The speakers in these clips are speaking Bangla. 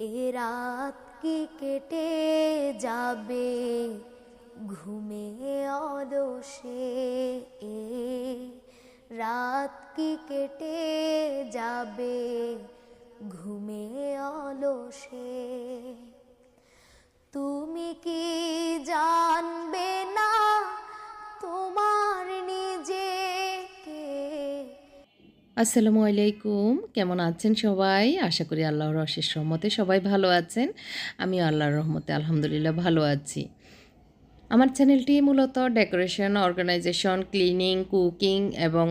এ রাত কি কেটে যাবে? ঘুমে অলসে এ রাত কি কেটে যাবে? ঘুমে অলসে। তুমি কি জানবে না আসসালামু আলাইকুম। কেমন আছেন সবাই? আশা করি আল্লাহর অশেষ রহমতে সবাই ভালো আছেন। আমি আল্লাহর রহমতে আলহামদুলিল্লাহ ভালো আছি। আমার চ্যানেলটি মূলত ডেকোরেশন, অর্গানাইজেশন, ক্লিনিং, কুকিং এবং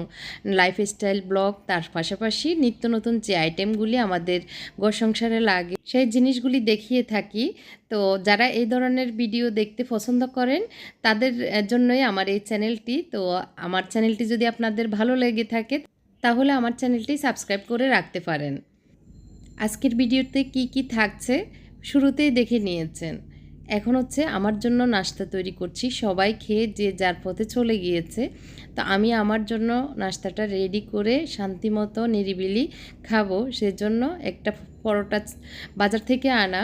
লাইফস্টাইল ব্লগ। তার পাশাপাশি নিত্য নতুন যে আইটেমগুলি আমাদের ঘর সংসারে লাগে, সেই জিনিসগুলি দেখিয়ে থাকি। তো যারা এই ধরনের ভিডিও দেখতে পছন্দ করেন, তাদের জন্যই আমার এই চ্যানেলটি। তো আমার চ্যানেলটি যদি আপনাদের ভালো লেগে থাকে তাহলে আমার চ্যানেলটি সাবস্ক্রাইব করে রাখতে পারেন। আজকের ভিডিওতে কি কি থাকছে শুরুতেই দেখে নিয়েছেন। এখন হচ্ছে আমার জন্য নাস্তা তৈরি করছি। সবাই খেয়ে যে যার পথে চলে গিয়েছে। তো আমি আমার জন্য নাস্তাটা রেডি করে শান্তিমতো নিরিবিলি খাব। সেজন্য একটা পরোটা বাজার থেকে আনা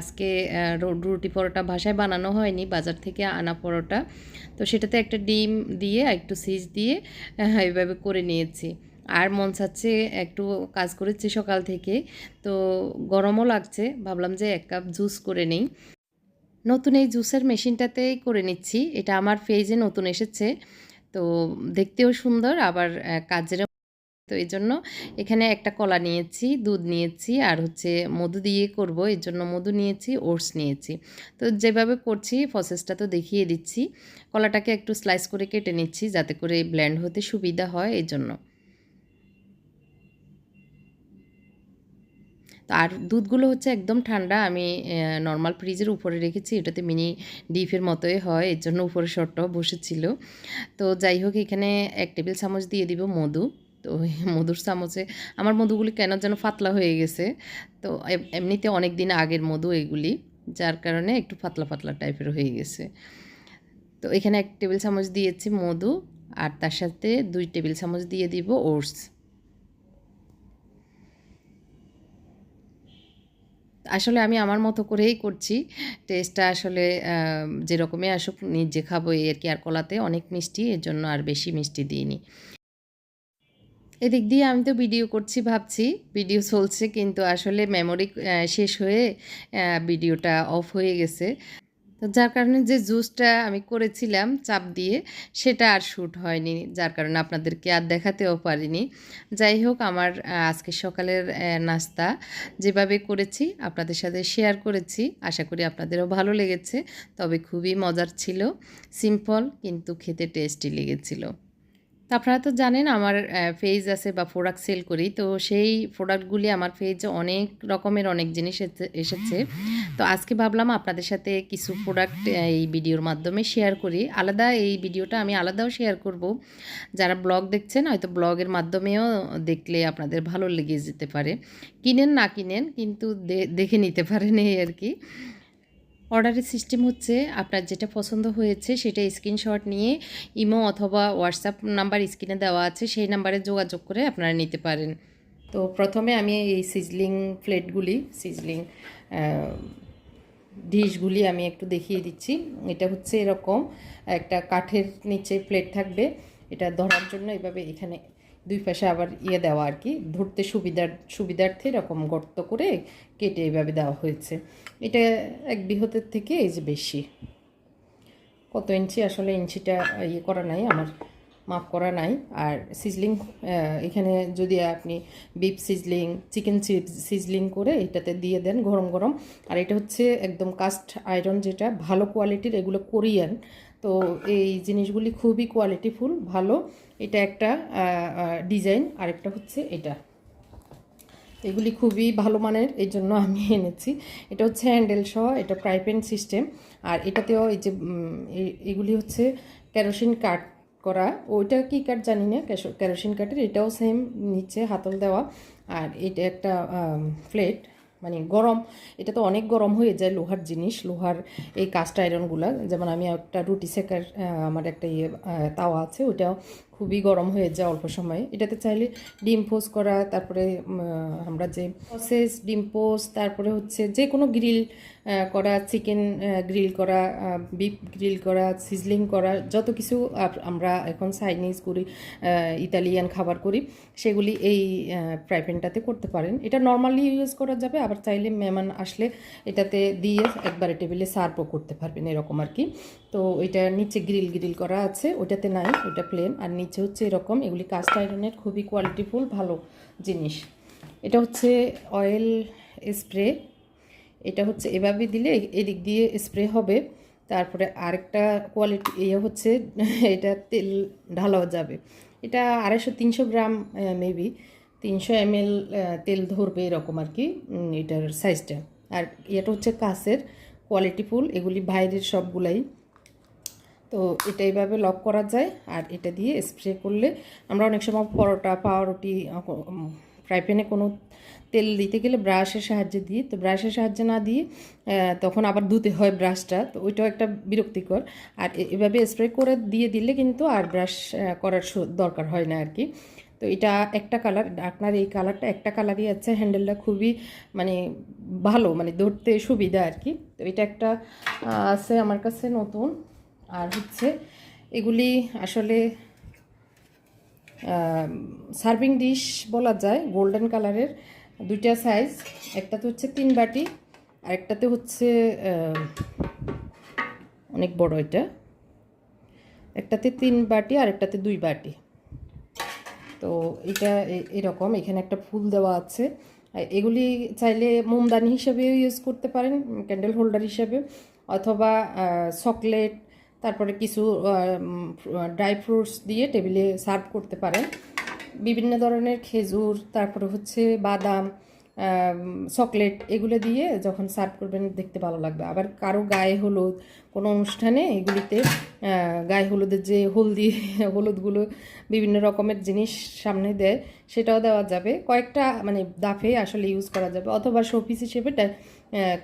আজকে রুটি পরোটা ভাষায় বানানো হয়নি, বাজার থেকে আনা পরোটা। তো সেটাতে একটা ডিম দিয়ে, একটু সিজ দিয়ে এইভাবে করে নিয়েছি। আর মন চাচ্ছে একটু কাজ করেছি সকাল থেকে। তো গরমও লাগছে, ভাবলাম যে এক কাপ জুস করে নেই। নতুন এই জুসের মেশিনটাতেই করে নিচ্ছি। এটা আমার পেজে নতুন এসেছে। তো দেখতেও সুন্দর, আবার কাজের তো এই জন্য এখানে একটা কলা নিয়েছি, দুধ নিয়েছি, আর হচ্ছে মধু দিয়ে করব। এর জন্য মধু নিয়েছি, ওটস নিয়েছি। তো যেভাবে করছি প্রসেসটা তো দেখিয়ে দিচ্ছি। কলাটাকে একটু স্লাইস করে কেটে নিচ্ছি, যাতে করে ব্ল্যান্ড হতে সুবিধা হয় এই জন্য। তো আর দুধগুলো হচ্ছে একদম ঠান্ডা। আমি নর্মাল ফ্রিজের উপরে রেখেছি। এটাতে মিনি ডিপের মতোই হয়। এর জন্য উপরে শর্টটাও বসেছিল। তো যাই হোক, এখানে এক টেবিল চামচ দিয়ে দিব মধু। তো মধুর চামচে, আমার মধুগুলি কেন যেন ফাতলা হয়ে গেছে। তো এমনিতে অনেক দিন আগের মধু এগুলি, যার কারণে একটু পাতলা পাতলা টাইপের হয়ে গেছে। তো এখানে এক টেবিল চামচ দিয়েছি মধু। আর তার সাথে দুই টেবিল চামচ দিয়ে দিব ওটস। আসলে আমি আমার মতো করেই করছি। টেস্টটা আসলে যেরকমই আসুক, নিজে খাব এই আর কি, আর কলাতে অনেক মিষ্টি, এর জন্য আর বেশি মিষ্টি দিইনি। এদিক দিয়ে আমি তো ভিডিও করছি, ভাবছি। ভিডিও চলছে, কিন্তু আসলে মেমোরি শেষ হয়ে ভিডিওটা অফ হয়ে গেছে। তো যার কারণে যে জুসটা আমি করেছিলাম চাপ দিয়ে, সেটা আর শ্যুট হয়নি। যার কারণে আপনাদেরকে আর দেখাতেও পারিনি। যাই হোক, আমার আজকে সকালের নাস্তা যেভাবে করেছি, আপনাদের সাথে শেয়ার করেছি, আশা করি আপনাদেরও ভালো লেগেছে। তবে খুবই মজার ছিল সিম্পল কিন্তু খেতে টেস্টি লেগেছিল। আপনারা তো জানেন আমার ফেজ আছে বা প্রোডাক্ট সেল করি। তো সেই প্রোডাক্টগুলি আমার ফেজে অনেক রকমের অনেক জিনিস এসে- এসেছে। তো আজকে ভাবলাম আপনাদের সাথে কিছু প্রোডাক্ট এই ভিডিওর মাধ্যমে শেয়ার করি। আলাদা এই ভিডিওটা আমি আলাদাও শেয়ার করব। যারা ব্লগ দেখছেন, হয়তো ব্লগের মাধ্যমেও দেখলে আপনাদের ভালো লেগে যেতে পারে। কিনেন না কিনেন, কিন্তু দেখে নিতে পারেন এই আর কি। অর্ডারের সিস্টেম হচ্ছে আপনার যেটা পছন্দ হয়েছে সেটা স্ক্রিনশট নিয়ে ইমো অথবা হোয়াটসঅ্যাপ নাম্বার স্ক্রিনে দেওয়া আছে, সেই নাম্বারে যোগাযোগ করে আপনারা নিতে পারেন। তো প্রথমে আমি এই সিজলিং প্লেটগুলি, সিজলিং ডিশগুলি আমি একটু দেখিয়ে দিচ্ছি। এটা হচ্ছে এরকম একটা কাঠের নিচে প্লেট থাকবে। এটা ধরার জন্য এভাবে এখানে দুই পাশে আবার ইয়ে দেওয়া আর কি, ধরতে সুবিধার, সুবিধার্থে এরকম গর্ত করে কেটে এভাবে দেওয়া হয়েছে। এটা এক বৃহতের থেকে এই যে বেশি। কত ইঞ্চি? আসলে ইঞ্চিটা ইয়ে করা নাই, আমার মাপ করা নাই। আর সিজলিং এখানে যদি আপনি বিফ সিজলিং, চিকেন সিজলিং করে এটাতে দিয়ে দেন গরম গরম। আর এটা হচ্ছে একদম কাস্ট আয়রন যেটা, ভালো কোয়ালিটির, এগুলো কোরিয়ান। তো এই জিনিসগুলি খুবই কোয়ালিটিফুল ভালো। এটা একটা ডিজাইন আর একটা হচ্ছে এটা। এগুলি খুবই ভালো মানের, এই জন্য আমি এনেছি। এটা হচ্ছে হ্যান্ডেল সহ, এটা প্রাইপেন সিস্টেম আর এটাতেও এই যে এগুলি হচ্ছে কেরোসিন কাট করা। ওইটা কি কাঠ জানি না কেরোসিন কাঠের এটাও সেম নিচে হাতল দেওয়া। আর এটা একটা প্লেট মানে গরম, এটা তো অনেক গরম হয়ে যায় লোহার জিনিস, লোহার এই কাস্ট আয়রনগুলো। যেমন আমি একটা রুটি সেকার আমার একটা ইয়ে তাওয়া আছে ওটাও খুবই গরম হয়ে যায় অল্প সময়ে। এটাতে চাইলে ডিম পোস্ট করা, তারপরে আমরা যে প্রসেস ডিম পোস্ট, তারপরে হচ্ছে যে কোনো গ্রিল করা চিকেন গ্রিল করা বিফ গ্রিল করা সিজলিং করা, যত কিছু আমরা এখন চাইনিজ করি ইতালিয়ান খাবার করি, সেগুলি এই ফ্রাই প্যানটাতে করতে পারেন। এটা নর্মালি ইউজ করা যাবে, আবার চাইলে মেহমান আসলে এটাতে দিয়ে একবারে টেবিলে সার্ভও করতে পারবেন, এরকম আর কি। তো এটা নিচে গ্রিল গ্রিল করা আছে, ওটাতে নাই, ওটা প্লেন আর নিচে হচ্ছে এরকম। এগুলি কাস্ট আয়রনের খুবই কোয়ালিটিফুল ভালো জিনিস। এটা হচ্ছে অয়েল স্প্রে এটা হচ্ছে এভাবে দিলে এদিক দিয়ে স্প্রে হবে। তারপরে আরেকটা কোয়ালিটি ইয়ে হচ্ছে, এটা তেল ঢালাও যাবে। এটা আড়াইশো তিনশো গ্রাম মেবি তিনশো এম তেল ধরবে এরকম আর কি এটার সাইজটা আর এটা হচ্ছে কাছের কোয়ালিটিফুল এগুলি বাইরের সবগুলাই। তো এটা এইভাবে লক করা যায় আর এটা দিয়ে স্প্রে করলে আমরা অনেক সময় পরোটা পাউরুটি ফ্রাই প্যানে কোনো তেল দিতে গেলে ব্রাশের সাহায্যে দিই তো ব্রাশের সাহায্যে না দিয়ে তখন আবার ধুতে হয় ব্রাশটা তো ওইটাও একটা বিরক্তিকর। আর এভাবে স্প্রে করে দিয়ে দিলে কিন্তু আর ব্রাশ করার দরকার হয় না আর কি তো এটা একটা কালার আপনার এই কালারটা একটা কালারই আছে হ্যান্ডেলটা খুবই মানে ভালো মানে ধরতে সুবিধা আর কি তো এটা একটা আছে আমার কাছে নতুন। আর হচ্ছে এগুলি আসলে সার্ভিং ডিশ বলা যায়, গোল্ডেন কালারের দুইটা সাইজ একটাতে হচ্ছে তিন বাটি, আর একটাতে হচ্ছে অনেক বড় এটা। একটাতে তিন বাটি আর একটাতে দুই বাটি। তো এটা এরকম, এখানে একটা ফুল দেওয়া আছে। এগুলি চাইলে মোমদানি হিসেবেও ইউজ করতে পারেন ক্যান্ডেল হোল্ডার হিসেবে, অথবা চকলেট তারপরে কিছু ড্রাই ফ্রুটস দিয়ে টেবিলে সার্ভ করতে পারেন। বিভিন্ন ধরনের খেজুর, তারপরে হচ্ছে বাদাম চকলেট এগুলো দিয়ে যখন সার্ভ করবেন দেখতে ভালো লাগবে। আবার কারও গায়ে হলুদ, কোনো অনুষ্ঠানে এগুলিতে গায়ে হলুদের যে হলদি, হলুদগুলো বিভিন্ন রকমের জিনিস সামনে দেয়, সেটাও দেওয়া যাবে। কয়েকটা মানে দাফে আসলে ইউজ করা যাবে। অথবা শোপিস হিসেবে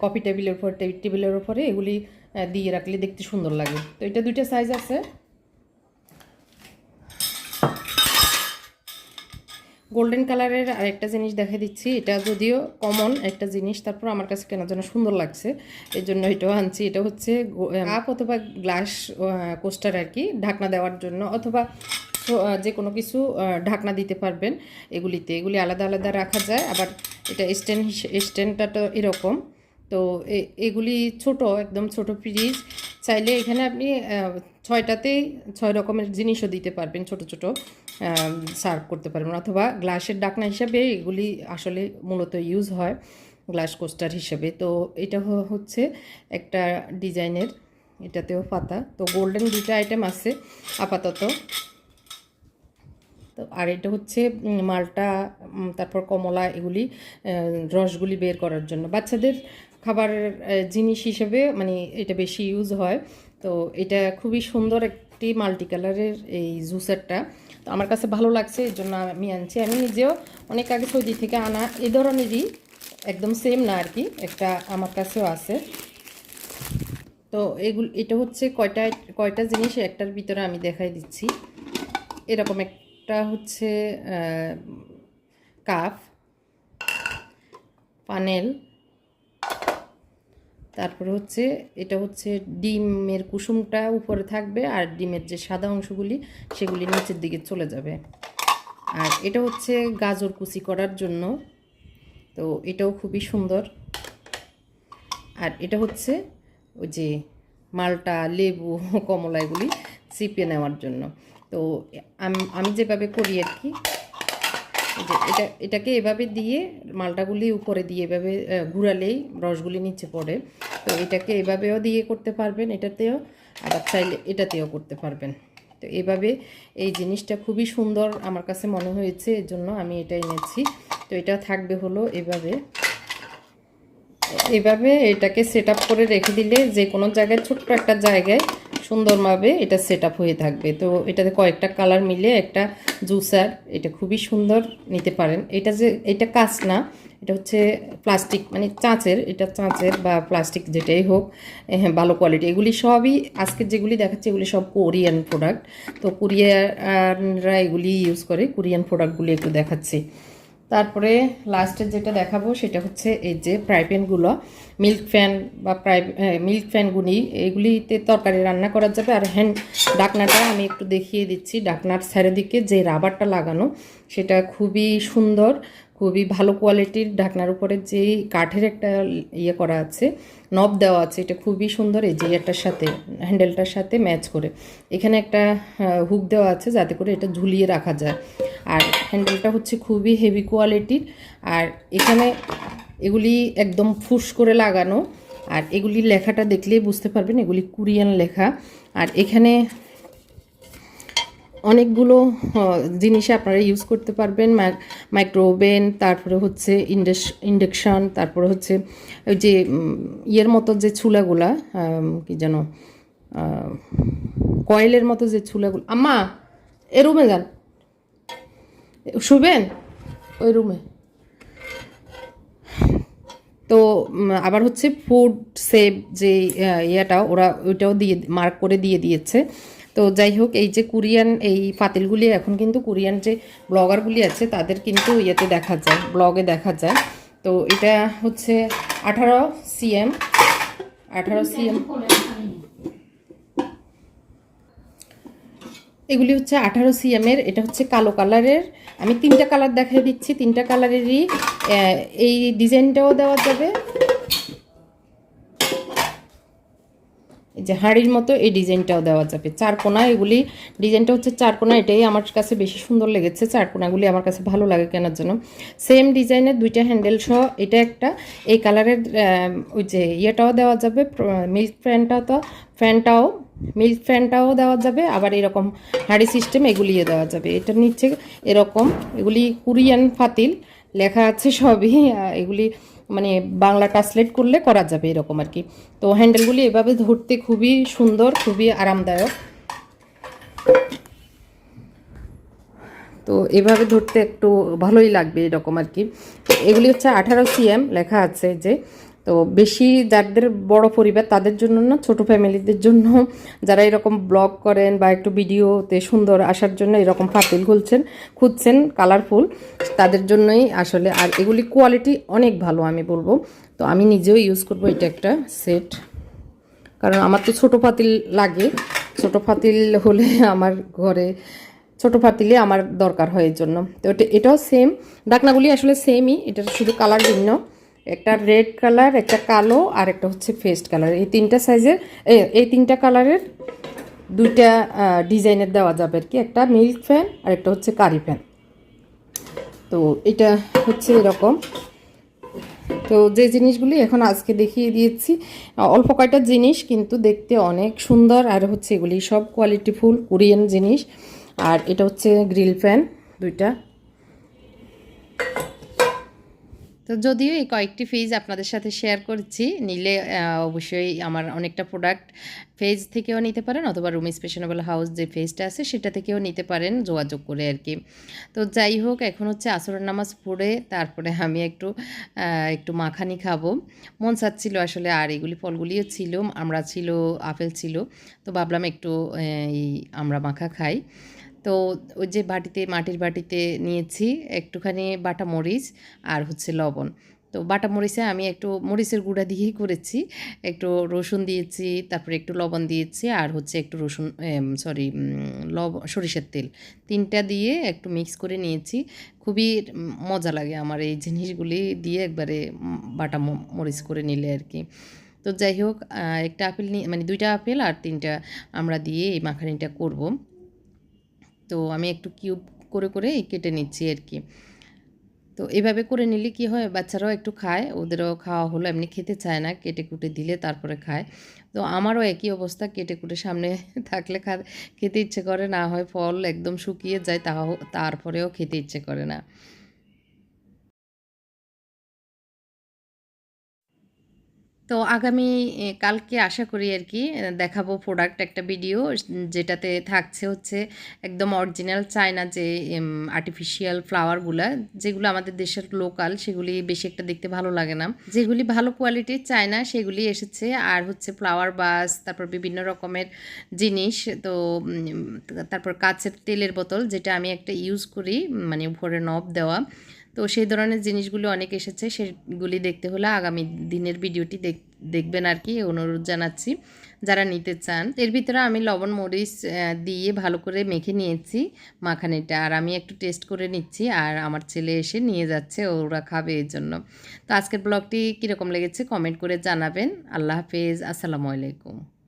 কফি টেবিলের উপর টেবিলের উপরে এগুলি দিয়ে রাখলে দেখতে সুন্দর লাগে। তো এটা দুইটা সাইজ আছে। গোল্ডেন কালারের আরেকটা জিনিস দেখা দিচ্ছি। এটা যদিও কমন একটা জিনিস, তারপর আমার কাছে কেনার জন্য সুন্দর লাগছে। এই জন্য এটাও আনছি। এটা হচ্ছে কাপ অথবা গ্লাস কোস্টার আর কি ঢাকনা দেওয়ার জন্য অথবা যে কোনো কিছু ঢাকনা দিতে পারবেন এগুলিতে। এগুলি আলাদা আলাদা রাখা যায়। আবার এটা স্ট্যান্ড স্ট্যান্ডটা তো এরকম। তো এগুলি ছোট, একদম ছোট ফ্রিজ চাইলে এখানে আপনি ছয়টাতেই ছয় রকমের জিনিসও দিতে পারবেন, ছোট ছোট সার্ভ করতে পারবেন। অথবা গ্লাসের ডাকনা হিসাবে এগুলি আসলে মূলত ইউজ হয়, গ্লাস কোস্টার হিসেবে। তো এটা হচ্ছে একটা ডিজাইনের, এটাতেও পাতা। তো গোল্ডেন দুইটা আইটেম আছে, আপাতত। তো আর এটা হচ্ছে মালটা তারপর কমলা এগুলি রসগুলি বের করার জন্য। বাচ্চাদের খাবারের আহ, জিনিস হিসেবে মানে এটা বেশি ইউজ হয়। তো এটা খুবই সুন্দর একটি মাল্টি কালারের এই জুসারটা তো আমার কাছে ভালো লাগছে এই জন্য আমি আনছি। আমি নিজেও অনেক আগে সৌদি থেকে আনা এই ধরনেরই একদম সেম না আর কি একটা আমার কাছেও আছে। তো এগুলো এটা হচ্ছে কয়টা কয়টা জিনিস একটার ভিতরে আমি দেখাই দিচ্ছি। এরকম একটা হচ্ছে কাপ পানেল তারপরে হচ্ছে, এটা হচ্ছে ডিমের কুসুমটা উপরে থাকবে আর ডিমের যে সাদা অংশগুলি, সেগুলি নিচের দিকে চলে যাবে। আর এটা হচ্ছে গাজর কুচি করার জন্য। তো এটাও খুবই সুন্দর। আর এটা হচ্ছে ওই যে মালটা, লেবু কমলা এগুলি চিপে নেওয়ার জন্য। তো আমি যেভাবে করি আর কি এটা, এটাকে এভাবে দিয়ে মালটাগুলি উপরে দিয়ে এভাবে ঘুরালেই রসগুলি নিচে পড়ে। তো এটাকে এভাবেও দিয়ে করতে পারবেন, এটাতেও, আবার চাইলে এটাতেও করতে পারবেন। তো এভাবে এই জিনিসটা খুবই সুন্দর আমার কাছে মনে হয়েছে, এর জন্য আমি এটা এনেছি। তো এটা থাকবে হলো এভাবে। এভাবে এটাকে সেট করে রেখে দিলে যে কোনো জায়গায়, ছোট্ট একটা জায়গায় সুন্দরভাবে এটা সেট হয়ে থাকবে। তো এটাতে কয়েকটা কালার মিলে একটা জুসার, এটা খুবই সুন্দর নিতে পারেন। এটা যে, এটা কাঁচ না, এটা হচ্ছে প্লাস্টিক মানে চাঁচের, এটা চাঁচের বা প্লাস্টিক যেটাই হোক হ্যাঁ ভালো কোয়ালিটি এগুলি সবই আজকে যেগুলি দেখাচ্ছে, এগুলি সব কোরিয়ান প্রোডাক্ট তো কোরিয়ানরা এগুলি ইউজ করে, কোরিয়ান প্রোডাক্টগুলি একটু দেখাচ্ছি। তারপরে লাস্টে যেটা দেখাবো, সেটা হচ্ছে এই যে ফ্রাই প্যানগুলো মিল্ক ফ্যান বা ফ্রাই মিল্ক ফ্যানগুলি এগুলিতে তরকারি রান্না করা যাবে। আর হ্যান্ড ডাকনাটা আমি একটু দেখিয়ে দিচ্ছি। ডাকনার চারিদিকে যে রাবারটা লাগানো, সেটা খুবই সুন্দর, খুবই ভালো কোয়ালিটির। ঢাকনার উপরে যে কাঠের একটা ইয়ে করা আছে, নব দেওয়া আছে, এটা খুবই সুন্দর এই যে এটার সাথে, হ্যান্ডেলটার সাথে ম্যাচ করে। এখানে একটা হুক দেওয়া আছে যাতে করে এটা ঝুলিয়ে রাখা যায়। আর হ্যান্ডেলটা হচ্ছে খুবই হেভি কোয়ালিটির। আর এখানে এগুলি একদম ফুস করে লাগানো। আর এগুলি লেখাটা দেখলেই বুঝতে পারবেন এগুলি কোরিয়ান লেখা। আর এখানে অনেকগুলো জিনিস আপনারা ইউজ করতে পারবেন। মাইক্রো ওভেন তারপরে হচ্ছে ইন্ডাকশান তারপরে হচ্ছে ওই যে ইয়ের মতো যে চুলাগুলা আম, কি যেন কয়েলের মতো যে চুলাগুলো। আম্মা এ রুমে যান। শুবেন? ওই রুমে। তো আবার হচ্ছে ফুড সেভ যে ইয়েটা ওরা ওইটাও দিয়ে মার্ক করে দিয়ে দিয়েছে। তো যাই হোক, এই যে কোরিয়ান, এই ফাতিলগুলি এখন কিন্তু কোরিয়ান যে ব্লগারগুলি আছে, তাদের কিন্তু ইয়েতে দেখা যায় ব্লগে দেখা যায়। তো এটা হচ্ছে আঠারো সিএম আঠারো সিএম এগুলি হচ্ছে আঠারো সিএমের এটা হচ্ছে কালো কালারের। আমি তিনটা কালার দেখাই দিচ্ছি, তিনটা কালারেরই এই ডিজাইনটাও দেওয়া যাবে। যে হাড়ির মতো এই ডিজাইনটাও দেওয়া যাবে। চার কোনা, এগুলি ডিজাইনটা হচ্ছে চার কোনা, এটাই আমার কাছে বেশি সুন্দর লেগেছে। চার কোনাগুলি আমার কাছে ভালো লাগে কেনার জন্য। সেম ডিজাইনের দুইটা হ্যান্ডেল সহ এটা একটা। এই কালারের ওই যে ইয়েটাও দেওয়া যাবে মিল্ক ফ্যানটা তো, ফ্যানটাও মিল্ক ফ্যানটাও দেওয়া যাবে, আবার এরকম হাড়ি সিস্টেম এগুলিও দেওয়া যাবে। এটা নিচ্ছে এরকম, এগুলি কোরিয়ান ফাতিল, লেখা আছে সবই এগুলি মানে বাংলা ট্রান্সলেট করলে করা যাবে এরকম আর কি। তো হ্যান্ডেলগুলি এভাবে ধরতে খুবই সুন্দর, খুবই আরামদায়ক। তো এভাবে ধরতে একটু ভালোই লাগবে এরকম আর কি। এগুলি হচ্ছে আঠারো সিএম লেখা আছে যে তো বেশি যাদের বড় পরিবার তাদের জন্য না, ছোট ফ্যামিলিদের জন্য যারা এরকম ব্লগ করেন বা একটু ভিডিওতে সুন্দর আসার জন্য এরকম পাতিল খুলছেন, খুঁজছেন কালারফুল তাদের জন্যই আসলে। আর এগুলি কোয়ালিটি অনেক ভালো আমি বলব। তো আমি নিজেও ইউজ করব এটা একটা সেট কারণ আমার তো ছোটো পাতিল লাগে। ছোটো পাতিল হলে আমার ঘরে, ছোটো পাতিলে আমার দরকার হয় এর জন্য। তো এটা, এটাও সেম ডাকনাগুলি আসলে সেমই এটার শুধু কালার ভিন্ন। একটা রেড কালার একটা কালো আর একটা হচ্ছে ফেস্ট কালার এই তিনটা সাইজের এই তিনটা কালারের দুইটা ডিজাইনের দেওয়া যাবে আর কি। একটা মিল্ক ফ্যান আর একটা হচ্ছে কারি ফ্যান তো এটা হচ্ছে এরকম। তো যে জিনিসগুলি এখন আজকে দেখিয়ে দিয়েছি অল্প কয়টা জিনিস কিন্তু দেখতে অনেক সুন্দর। আর হচ্ছে এগুলি সব কোয়ালিটিফুল কোরিয়ান জিনিস। আর এটা হচ্ছে গ্রিল ফ্যান দুইটা। তো যদিও এই কয়েকটি পেজ আপনাদের সাথে শেয়ার করছি, নিলে অবশ্যই আমার অনেকটা প্রোডাক্ট পেজ থেকেও নিতে পারেন অথবা রুম স্পেশনেবল হাউস যে পেজটা আছে সেটা থেকেও নিতে পারেন যোগাযোগ করে আর কি। তো যাই হোক, এখন হচ্ছে আসরের নামাজ পড়ে তারপরে আমি একটু একটু মাখানি খাব। মন চাচ্ছিল আসলে আর এগুলি ফলগুলিও ছিল, আমরা ছিল, আপেল ছিল, তো ভাবলাম একটু এই আমরা মাখা খাই। তো ওই যে বাটিতে, মাটির বাটিতে নিয়েছি একটুখানি বাটা মরিচ আর হচ্ছে লবণ। তো বাটা মরিচে আমি একটু মরিচের গুঁড়া দিয়েই করেছি, একটু রসুন দিয়েছি, তারপরে একটু লবণ দিয়েছি আর হচ্ছে একটু রসুন সরি লব, সরিষার তেল। তিনটা দিয়ে একটু মিক্স করে নিয়েছি। খুবই মজা লাগে আমার এই জিনিসগুলি দিয়ে একবারে বাটা মরিচ করে নিলে আর কি। তো যাই হোক একটা আপেল নিয়ে মানে দুইটা আপেল আর তিনটা আমরা দিয়ে এই মাখানিটা করব। তো আমি একটু কিউব করে করে কেটে নিচ্ছি আর কি। তো এভাবে করে নিলে কি হয়? বাচ্চারাও একটু খায়, ওদেরও খাওয়া হলো, এমনি খেতে চায় না, কেটে কুটে দিলে তারপরে খায়। তো আমারও একই অবস্থা, কেটে কুটে সামনে থাকলে খা, খেতে ইচ্ছে করে না হয়, ফল একদম শুকিয়ে যায়, তাও, তারপরেও খেতে ইচ্ছে করে না। তো আগামী কালকে আশা করি আর কি দেখাবো প্রোডাক্ট একটা ভিডিও যেটাতে থাকছে হচ্ছে একদম অরিজিনাল চায়না যে আর্টিফিশিয়াল ফ্লাওয়ারগুলা যেগুলো আমাদের দেশের লোকাল সেগুলি বেশি একটা দেখতে ভালো লাগে না। যেগুলি ভালো কোয়ালিটির চায়না, সেগুলি এসেছে, আর হচ্ছে ফ্লাওয়ার বাস তারপর বিভিন্ন রকমের জিনিস, তো তারপর কাচের তেলের বোতল, যেটা আমি একটা ইউজ করি মানে উপরে নব দেওয়া। তো সেই ধরনের জিনিসগুলো অনেক এসেছে, সেগুলি দেখতে হলে আগামী দিনের ভিডিওটি দেখ, দেখবেন আর কি, অনুরোধ জানাচ্ছি যারা নিতে চান। এর ভিতরে আমি লবণ মরিচ দিয়ে ভালো করে মেখে নিয়েছি মাখানিটা, আর আমি একটু টেস্ট করে নিচ্ছি, আর আমার ছেলে এসে নিয়ে যাচ্ছে, ওরা খাবে এর জন্য। তো আজকের ব্লগটি কীরকম লেগেছে কমেন্ট করে জানাবেন। আল্লাহ হাফেজ, আসসালামু আলাইকুম।